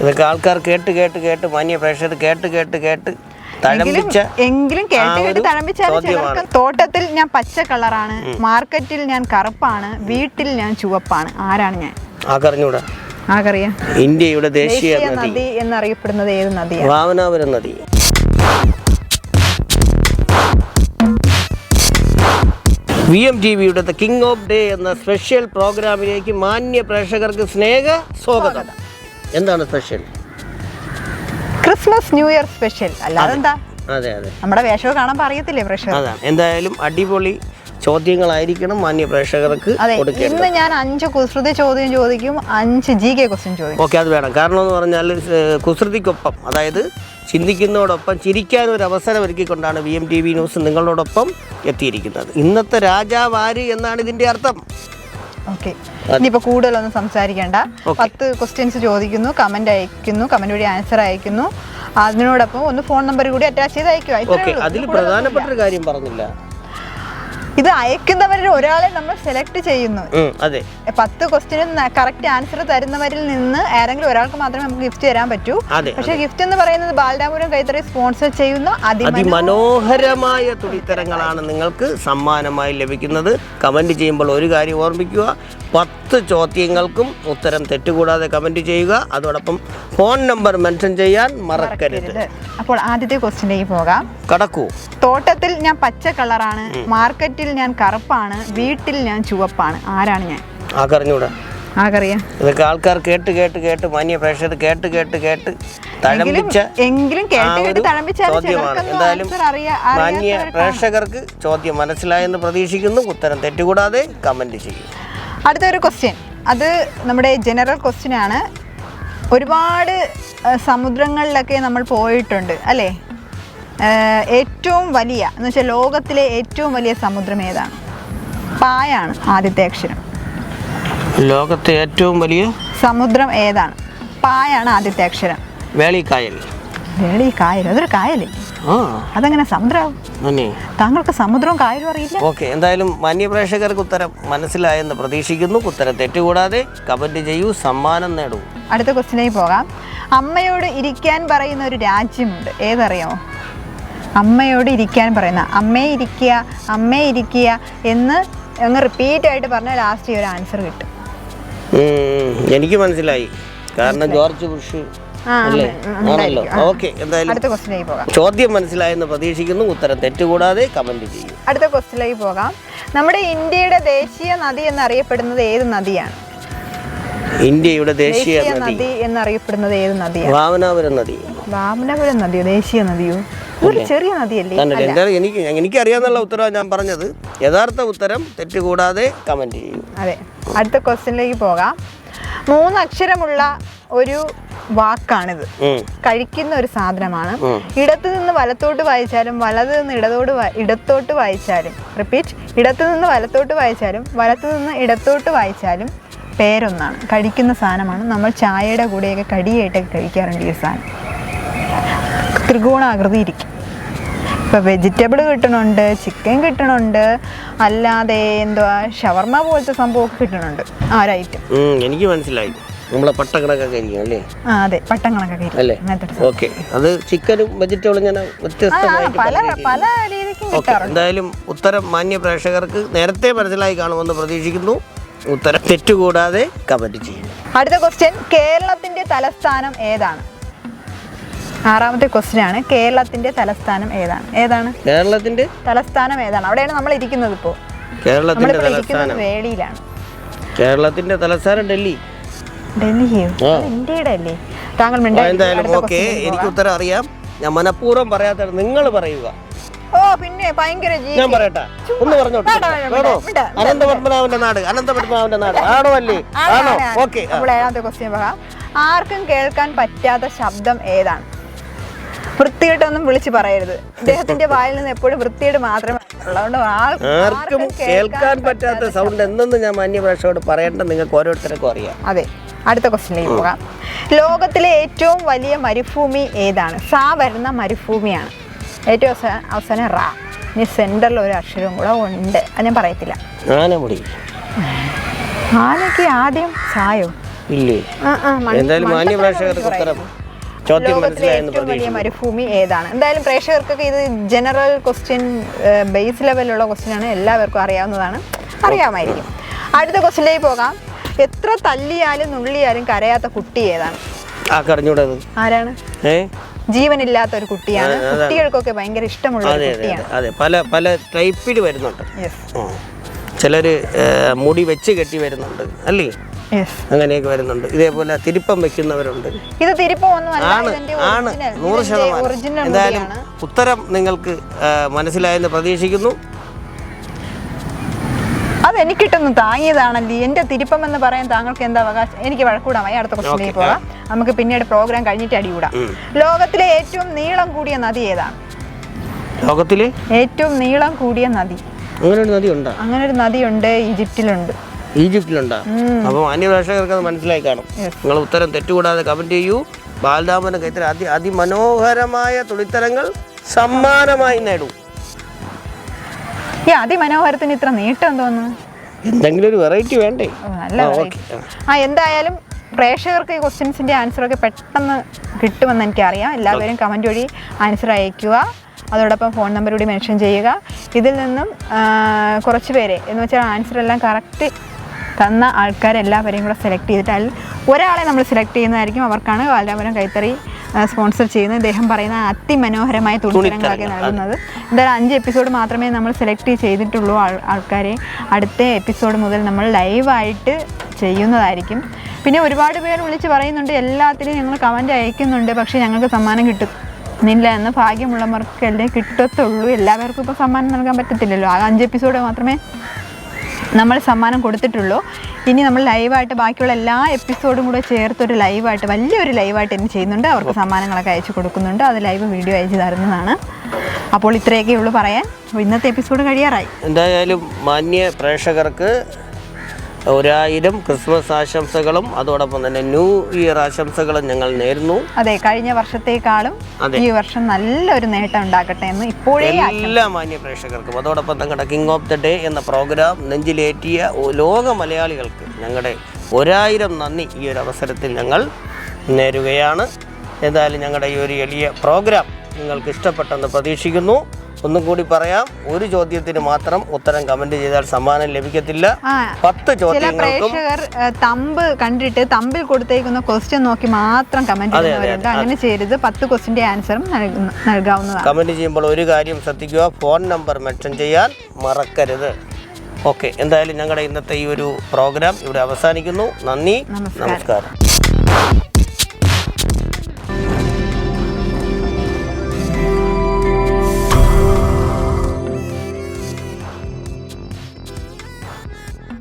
ഇതൊക്കെ ആൾക്കാർ കേട്ട് കേട്ട് കേട്ട് മാന്യ പ്രേക്ഷകർ കേട്ട് കേട്ട് കേട്ട് തഴമ്പിച്ച എങ്കിലും കേട്ട് കേട്ട് തഴമ്പിച്ച തഴമ്പിച്ചാലും ചിലർക്ക് തോട്ടത്തിൽ ഞാൻ പച്ച കളറാണ് മാർക്കറ്റിൽ ഞാൻ കറുപ്പാണ് വീട്ടിൽ ഞാൻ ചുവപ്പാണ്. ആരാണ് ഞാൻ? ആക്കറിഞ്ഞൂടാ ആകറിയാം. ഇന്ത്യയുടെ ദേശീയ ദേശീയ നദി. നദി എന്നറിയപ്പെടുന്നത് ഏത് നദിയാണ്? വാമനാപുരം നദി. വി എം ടി വിയുടെ ദ കിങ് ഓഫ് ഡേ എന്ന സ്പെഷ്യൽ പ്രോഗ്രാമിലേക്ക് മാന്യ പ്രേക്ഷകർക്ക് സ്നേഹ സ്വാഗതം. എന്താണ് special? Christmas new year special. അല്ലാതെ എന്താ? അതെ അതെ. നമ്മുടെ വേഷമൊക്കെ കാണാൻ അറിയത്തില്ലേ പ്രേക്ഷകർ? എന്തായാലും അടിപൊളി ചോദ്യങ്ങളായിരിക്കണം മാന്യ പ്രേക്ഷകർക്ക് ഇന്ന് ഞാൻ അഞ്ച് കുസൃതി ചോദ്യം ചോദിക്കും അഞ്ച് ജി കെ ക്വസ്റ്റ്യൻ ചോദിക്കും. ഓക്കെ അത് വേണം. കാരണം എന്ന് പറഞ്ഞാൽ കുസൃതിക്കൊപ്പം അതായത് ചിന്തിക്കുന്നതോടൊപ്പം ചിരിക്കാൻ ഒരു അവസരം ഒരുക്കിക്കൊണ്ടാണ് V M T V news നിങ്ങളോടൊപ്പം എത്തിയിരിക്കുന്നത്. ഇന്നത്തെ രാജാവാര് എന്നാണ് ഇതിന്റെ അർത്ഥം? ഓക്കെ ഇനിയിപ്പോൾ കൂടുതലൊന്നും സംസാരിക്കേണ്ട. പത്ത് ക്വസ്റ്റ്യൻസ് ചോദിക്കുന്നു കമന്റ് അയക്കുന്നു കമന്റ് വഴി ആൻസർ അയക്കുന്നു. അതിനോടൊപ്പം ഒന്ന് ഫോൺ നമ്പർ കൂടി അറ്റാച്ച് ചെയ്ത് അയക്കുക. അതിൽ പ്രധാനപ്പെട്ട ഒരു കാര്യം പറഞ്ഞില്ല. ഇത് അയക്കുന്നവരിൽ ഒരാളെ നമ്മൾ സെലക്ട് ചെയ്യുന്നു. അതെ. പത്ത് ക്വസ്റ്റിനും കറക്റ്റ് ആൻസർ തരുന്നവരിൽ നിന്ന് ആരെങ്കിലും ഒരാൾക്ക് മാത്രമേ നമുക്ക് ഗിഫ്റ്റ് തരാൻ പറ്റൂ. പക്ഷേ ഗിഫ്റ്റ് എന്ന് പറയുന്നത് ബാലരാമപുരം കൈത്തറി സ്പോൺസർ ചെയ്യുന്ന അതിമനോ അതിമനോഹരമായ തുണിത്തരങ്ങളാണ് നിങ്ങൾക്ക് സമ്മാനമായി ലഭിക്കുന്നത്. കമന്റ് ചെയ്യുമ്പോൾ ഒരു കാര്യം ഓർമ്മിക്കുക പത്ത് ചോദ്യങ്ങൾക്കും ഉത്തരം തെറ്റുകൂടാതെ കമന്റ് ചെയ്യുക. അതോടൊപ്പം ഫോൺ നമ്പർ മെൻഷൻ ചെയ്യാൻ മറക്കരുത്. അപ്പോൾ ആദ്യത്തെ ക്വസ്റ്റിലേക്ക് പോകാം. കടക്കൂ. തോട്ടത്തിൽ ഞാൻ പച്ച കളറാണ്. മാർക്കറ്റിൽ ഞാൻ കറുപ്പാണ്. വീട്ടിൽ ഞാൻ ചുവപ്പാണ്. ആരാണ് ഞാൻ? ആക്കറിഞ്ഞൂടാ. ആകറിയാം ഇതൊക്കെ ആൾക്കാർ കേട്ട് കേട്ട് കേട്ട് മാന്യ പ്രേക്ഷകർ കേട്ട് കേട്ട് കേട്ട് തഴമ്പിച്ച എങ്കിലും ചോദ്യമാണ്. എന്തായാലും മാന്യ പ്രേക്ഷകർക്ക് ചോദ്യം മനസ്സിലായെന്ന് പ്രതീക്ഷിക്കുന്നു. ഉത്തരം തെറ്റുകൂടാതെ കമന്റ് ചെയ്യും. അടുത്തൊരു ക്വസ്റ്റ്യൻ അത് നമ്മുടെ ജനറൽ ക്വസ്റ്റ്യൻ ആണ്. ഒരുപാട് സമുദ്രങ്ങളിലൊക്കെ നമ്മൾ പോയിട്ടുണ്ട് അല്ലേ? ഏറ്റവും വലിയ എന്ന് വെച്ചാൽ ലോകത്തിലെ ഏറ്റവും വലിയ സമുദ്രം ഏതാണ്? പായാണ് ആദ്യത്തെ അക്ഷരം. ലോകത്തെ ഏറ്റവും വലിയ സമുദ്രം ഏതാണ്? പായാണ് ആദ്യത്തെ അക്ഷരം. വേളിക്കായൽ. വേളി കായൽ അതൊരു കായലേ. അതങ്ങനെ സമുദ്രമാവും താങ്കൾക്ക് സമുദ്രവും കായലും അറിയില്ല? ഓക്കെ എന്തായാലും മാന്യപ്രേക്ഷകർക്ക് ഉത്തരം മനസ്സിലായെന്ന് പ്രതീക്ഷിക്കുന്നു. ഉത്തരം തെറ്റുകൂടാതെ കമന്റ് ചെയ്യൂ സമ്മാനം നേടൂ. അടുത്ത ക്വസ്റ്റിലേക്ക് പോകാം. അമ്മയോട് ഇരിക്കാൻ പറയുന്ന ഒരു രാജ്യമുണ്ട്. ഏതറിയാമോ അമ്മയോട് ഇരിക്കാൻ പറയുന്ന അമ്മേ ഇരിക്കുക അമ്മേ ഇരിക്കുക എന്ന് അങ്ങ് റിപ്പീറ്റ് ആയിട്ട് പറഞ്ഞാൽ ലാസ്റ്റ് ഒരു ആൻസർ കിട്ടും. എനിക്ക് മനസ്സിലായി. കാരണം ജോർജ് ബുഷ് അല്ലേ? ആണല്ലോ. ഓക്കെ എന്തായാലും ചോദ്യം മനസ്സിലായെന്ന് പ്രതീക്ഷിക്കുന്നു. ഉത്തരം തെറ്റുകൂടാതെ കമന്റ് ചെയ്യും. അടുത്ത ക്വസ്റ്റിലേക്ക് പോകാം. നമ്മുടെ ഇന്ത്യയുടെ ദേശീയ നദി എന്നറിയപ്പെടുന്നത് ഏത് നദിയാണ്? ഇന്ത്യയുടെ ദേശീയ നദി. എന്ന് എന്നറിയപ്പെടുന്നത് ഏത് നദിയാണ്? വാമനാപുരം നദി. വാമനാപുരം നദിയോ? ദേശീയ നദിയോ? ചെറിയ നദിയല്ലേ? എനിക്ക് എനിക്ക് അറിയാന്നുള്ള ഉത്തരവാണ് ഞാൻ പറഞ്ഞത്. യഥാർത്ഥ ഉത്തരം തെറ്റുകൂടാതെ കമന്റ് ചെയ്യൂ. അതെ. അടുത്ത ക്വസ്റ്റ്യനിലേക്ക് പോകാം. മൂന്ന് അക്ഷരമുള്ള ഒരു വാക്കാണിത്. കഴിക്കുന്ന ഒരു സാധനമാണ്. ഇടത്തു നിന്ന് വലത്തോട്ട് വായിച്ചാലും വലത് നിന്ന് ഇടതോട് ഇടത്തോട്ട് വായിച്ചാലും റിപ്പീറ്റ് ഇടത്തു നിന്ന് വലത്തോട്ട് വായിച്ചാലും വലത്തു നിന്ന് ഇടത്തോട്ട് വായിച്ചാലും പേരൊന്നാണ്. കഴിക്കുന്ന സാധനമാണ്. നമ്മൾ ചായയുടെ കൂടെയൊക്കെ കടിയായിട്ടൊക്കെ കഴിക്കാറുണ്ട് ഈ സാധനം. ത്രികോണാകൃതി ഇരിക്കും. ഇപ്പോൾ വെജിറ്റബിൾ കിട്ടണുണ്ട് ചിക്കൻ കിട്ടണുണ്ട് അല്ലാതെ എന്തുവാ ഷവർമ പോലത്തെ സംഭവമൊക്കെ കിട്ടണുണ്ട്. ആ ഒരു ഐറ്റം എനിക്ക് മനസ്സിലായി. നമ്മളെ പട്ടക്കണക്കൊക്കെ ആയിരിക്കും അല്ലേ? ആ അതെ പട്ടങ്ങളൊക്കെ അല്ലേ? ഓക്കെ. അത് ചിക്കനും വെജിറ്റബിളും ആ, വ്യത്യസ്തമായിട്ട് പല പല രീതിക്കും എന്തായാലും ഉത്തരം മാന്യ പ്രേക്ഷകർക്ക് നേരത്തെ മനസ്സിലായി കാണുമെന്ന് പ്രതീക്ഷിക്കുന്നു. ഉത്തരം തെറ്റുകൂടാതെ കമന്റ് ചെയ്യും അടുത്ത ക്വസ്റ്റ്യൻ കേരളത്തിന്റെ തലസ്ഥാനം ഏതാണ്? ആറാമത്തെ ക്വസ്റ്റ്യൻ ആണ് കേരളത്തിന്റെ തലസ്ഥാനം ഏതാണ്? ഏതാണ്? കേരളത്തിന്റെ? തലസ്ഥാനം ഏതാണ്? അവിടെയാണ് നമ്മൾ ഇരിക്കുന്നത് ഇപ്പോ. കേരളത്തിന്റെ തലസ്ഥാനം. വേളിയിലാണ് കേരളത്തിന്റെ തലസ്ഥാനം ഡൽഹി. ഡൽഹിയോ ഇന്ത്യയുടെ അല്ലേ താങ്കൾ. എന്തായാലും ഓക്കെ എനിക്ക് ഉത്തരം അറിയാം ഞാൻ മനഃപൂർവം പറയാത്ത നിങ്ങൾ പറയുക. ഓ പിന്നെ ഭയങ്കര ജി ഞാൻ പറയട്ടെ. ഒന്ന് പറഞ്ഞോട്ടെ. വേണോ. അനന്തപത്മനാഭന്റെ നാട് അനന്തപത്മനാഭന്റെ നാട്. ആണോ അല്ലേ? ആണോ? ഓക്കെ നമ്മൾ ഏഴാമത്തെ ക്വസ്റ്റ്യൻ ആർക്കും കേൾക്കാൻ പറ്റാത്ത ശബ്ദം ഏതാണ്? വൃത്തികെട്ടൊന്നും വിളിച്ചു പറയരുത്. ഇദ്ദേഹത്തിന്റെ വായിൽ നിന്ന് എപ്പോഴും വൃത്തികേട് മാത്രമേ ഉള്ളതുകൊണ്ട് ആർക്കും കേൾക്കാൻ പറ്റാത്ത സൗണ്ട് എന്തെന്ന് ഞാൻ മാന്യഭാഷയോട് പറയേണ്ട നിങ്ങൾക്ക് ഓരോരുത്തർക്കും അറിയാം. അതെ. അടുത്ത ക്വസ്റ്റ്യനിലേക്ക് പോകാം. ലോകത്തിലെ ഏറ്റവും വലിയ മരുഭൂമി ഏതാണ്? സാ വരുന്ന മരുഭൂമിയാണ്. ഏറ്റവും അവസാനം അവസാനം റാ. ഇനി സെന്ററിൽ ഒരു അക്ഷരവും കൂടെ ഉണ്ട്. അത് ഞാൻ പറയത്തില്ല. ആനമുടി. ആനയ്ക്ക് ആദ്യം സായോ ഇല്ലേ? എന്തായാലും മാന്യ പ്രേക്ഷകർക്ക് ഉത്തരം. ചോദ്യം മനസ്സിലായെന്ന് മരുഭൂമി ഏതാണ്? എന്തായാലും പ്രേക്ഷകർക്കൊക്കെ ഇത് ജനറൽ ക്വസ്റ്റ്യൻ ബേസ് ലെവലിലുള്ള ക്വസ്റ്റ്യൻ ആണ്. എല്ലാവർക്കും അറിയാവുന്നതാണ്. അറിയാമായിരിക്കും. അടുത്ത ക്വസ്റ്റ്യനിലേക്ക് പോകാം. എത്ര തല്ലിയാലും നുള്ളിയാലും കരയാത്ത കുട്ടി ഏതാണ്? ആ ആരാണ്? ഏ? ജീവനില്ലാത്ത ഒരു കുട്ടിയാണ് കുട്ടികൾക്കൊക്കെ ഭയങ്കര ഇഷ്ടമുള്ള അതെ അതെ കുട്ടിയാണ്. അതെ അതെ. പല പല ടൈപ്പിൽ വരുന്നുണ്ട്. ചിലർ മുടി വെച്ച് കെട്ടി വരുന്നുണ്ട് അല്ലേ? അങ്ങനെയൊക്കെ വരുന്നുണ്ട്. ഇതേപോലെ തിരുപ്പം വെക്കുന്നവരുണ്ട്. ഇത് തിരുപ്പം ആണ് ആണ്. നൂറ് ശതമാനം. എന്തായാലും ഉത്തരം നിങ്ങൾക്ക് മനസ്സിലായെന്ന് പ്രതീക്ഷിക്കുന്നു. അത് എനിക്കിട്ടൊന്ന് താങ്ങിയതാണല്ലേ? എന്റെ തിരുപ്പം എന്ന് പറയാൻ താങ്കൾക്ക് എന്താ അവകാശം? എനിക്ക് വഴക്കൂടാമായി അടുത്ത ക്വസ്റ്റിലേക്ക് പോകാം. നമുക്ക് പിന്നീട് പ്രോഗ്രാം കഴിഞ്ഞിട്ട് അടികൂടാം. ലോകത്തിലെ ഏറ്റവും നീളം കൂടിയ നദി ഏതാണ് ലോകത്തിലെ? ഏറ്റവും നീളം കൂടിയ നദി. അങ്ങനെ ഒരു നദി ഉണ്ട് അങ്ങനെ ഒരു ഉണ്ട് ഈജിപ്തിലുണ്ട്? ഈജിപ്തിലുണ്ടോ അപ്പോൾ അന്യഭാഷകർക്ക് അത് മനസ്സിലായി കാണും. നിങ്ങൾ ഉത്തരം തെറ്റുകൂടാതെ കമന്റ് ചെയ്യൂ. ബാലരാമന് കൈത്തര അതി അതിമനോഹരമായ തുണിത്തരങ്ങൾ സമ്മാനമായി നേടൂ. ഈ അതിമനോഹരത്തിന് ഇത്ര നീട്ടം തോന്നുന്നു എന്തെങ്കിലും ഒരു വെറൈറ്റി വേണ്ടേ നല്ല ആ, variety. ഓക്കെ ആ എന്തായാലും പ്രേക്ഷകർക്ക് ഈ ക്വസ്റ്റ്യൻസിന്റെ ആൻസറൊക്കെ പെട്ടെന്ന് കിട്ടുമെന്ന് എനിക്കറിയാം. എല്ലാവരും കമന്റ് വഴി ആൻസർ അയക്കുക അതോടൊപ്പം ഫോൺ നമ്പർ കൂടി മെൻഷൻ ചെയ്യുക. ഇതിൽ നിന്നും ആ, കുറച്ച് പേരെ എന്ന് വെച്ചാൽ ആൻസർ എല്ലാം കറക്റ്റ് തന്ന ആൾക്കാരെല്ലാവരെയും കൂടെ സെലക്ട് ചെയ്തിട്ട് അതിൽ ഒരാളെ നമ്മൾ സെലക്ട് ചെയ്യുന്നതായിരിക്കും അവർക്കാണ് വാലാപുരം കൈത്തറി സ്പോൺസർ ചെയ്യുന്നത് ഇദ്ദേഹം പറയുന്ന അതിമനോഹരമായ തുണിത്തരങ്ങളൊക്കെ നൽകുന്നത്. എന്തായാലും അഞ്ച് എപ്പിസോഡ് മാത്രമേ നമ്മൾ സെലക്ട് ചെയ്തിട്ടുള്ളൂ ആൾ ആൾക്കാരെ. അടുത്ത എപ്പിസോഡ് മുതൽ നമ്മൾ ലൈവായിട്ട് ചെയ്യുന്നതായിരിക്കും. പിന്നെ ഒരുപാട് പേർ വിളിച്ച് പറയുന്നുണ്ട് എല്ലാത്തിനും ഞങ്ങൾ കമന്റ് അയക്കുന്നുണ്ട് പക്ഷേ ഞങ്ങൾക്ക് സമ്മാനം കിട്ടും നില്ല എന്ന് ഭാഗ്യമുള്ളവർക്കല്ലേ കിട്ടത്തുള്ളൂ. എല്ലാവർക്കും ഇപ്പോൾ സമ്മാനം നൽകാൻ പറ്റത്തില്ലല്ലോ. ആ അഞ്ച് എപ്പിസോഡ് മാത്രമേ നമ്മൾ സമ്മാനം കൊടുത്തിട്ടുള്ളൂ. ഇനി നമ്മൾ ലൈവായിട്ട് ബാക്കിയുള്ള എല്ലാ എപ്പിസോഡും കൂടെ ചേർത്തൊരു ലൈവായിട്ട് വലിയൊരു ലൈവായിട്ട് ഇനി ചെയ്യുന്നുണ്ട്. അവർക്ക് സമ്മാനങ്ങളൊക്കെ അയച്ചു കൊടുക്കുന്നുണ്ട്. അത് ലൈവ് വീഡിയോ അയച്ചു തരുന്നതാണ്. അപ്പോൾ ഇത്രയൊക്കെ ഉള്ളൂ പറയാൻ. ഇന്നത്തെ എപ്പിസോഡ് കഴിയാറായി. എന്തായാലും മാന്യ പ്രേക്ഷകർക്ക് ഒരായിരം ക്രിസ്മസ് ആശംസകളും അതോടൊപ്പം തന്നെ ന്യൂ ഇയർ ആശംസകളും ഞങ്ങൾ നേരുന്നു. അതെ കഴിഞ്ഞ വർഷത്തേക്കാളും. ഈ വർഷം നല്ലൊരു നേട്ടം ഉണ്ടാക്കട്ടെ എന്ന് ഇപ്പോഴേ എല്ലാ മാന്യ പ്രേക്ഷകർക്കും അതോടൊപ്പം ഞങ്ങളുടെ കിങ് ഓഫ് ദ ഡേ എന്ന പ്രോഗ്രാം നെഞ്ചിലേറ്റിയ ലോക മലയാളികൾക്ക് ഞങ്ങളുടെ ഒരായിരം നന്ദി ഈ ഒരു അവസരത്തിൽ ഞങ്ങൾ നേരുകയാണ്. എന്തായാലും ഞങ്ങളുടെ ഈ ഒരു എളിയ പ്രോഗ്രാം നിങ്ങൾക്ക് ഇഷ്ടപ്പെട്ടെന്ന് പ്രതീക്ഷിക്കുന്നു. ഒന്നും കൂടി പറയാം. ഒരു ചോദ്യത്തിന് മാത്രം ഉത്തരം കമന്റ് ചെയ്താൽ സമ്മാനം ലഭിക്കത്തില്ല. പത്ത് ചോദ്യങ്ങൾക്കും തമ്പ് കണ്ടിട്ട് തമ്പിൽ കൊടുത്തേക്കുന്ന ക്വസ്റ്റ്യൻ നോക്കി മാത്രം കമന്റ് ചെയ്യുന്നവരുണ്ട് അങ്ങനെ ചെയ്യരുത്. പത്ത് ക്വസ്റ്റിന്റെ ആൻസറും നൽകാവുന്നതാണ്. കമന്റ് ചെയ്യുമ്പോൾ ഒരു കാര്യം ശ്രദ്ധിക്കുക. ഫോൺ നമ്പർ മെൻഷൻ ചെയ്യാൻ മറക്കരുത്. ഓക്കെ എന്തായാലും ഞങ്ങളുടെ ഇന്നത്തെ ഈ ഒരു പ്രോഗ്രാം ഇവിടെ അവസാനിക്കുന്നു. നന്ദി. നമസ്കാരം.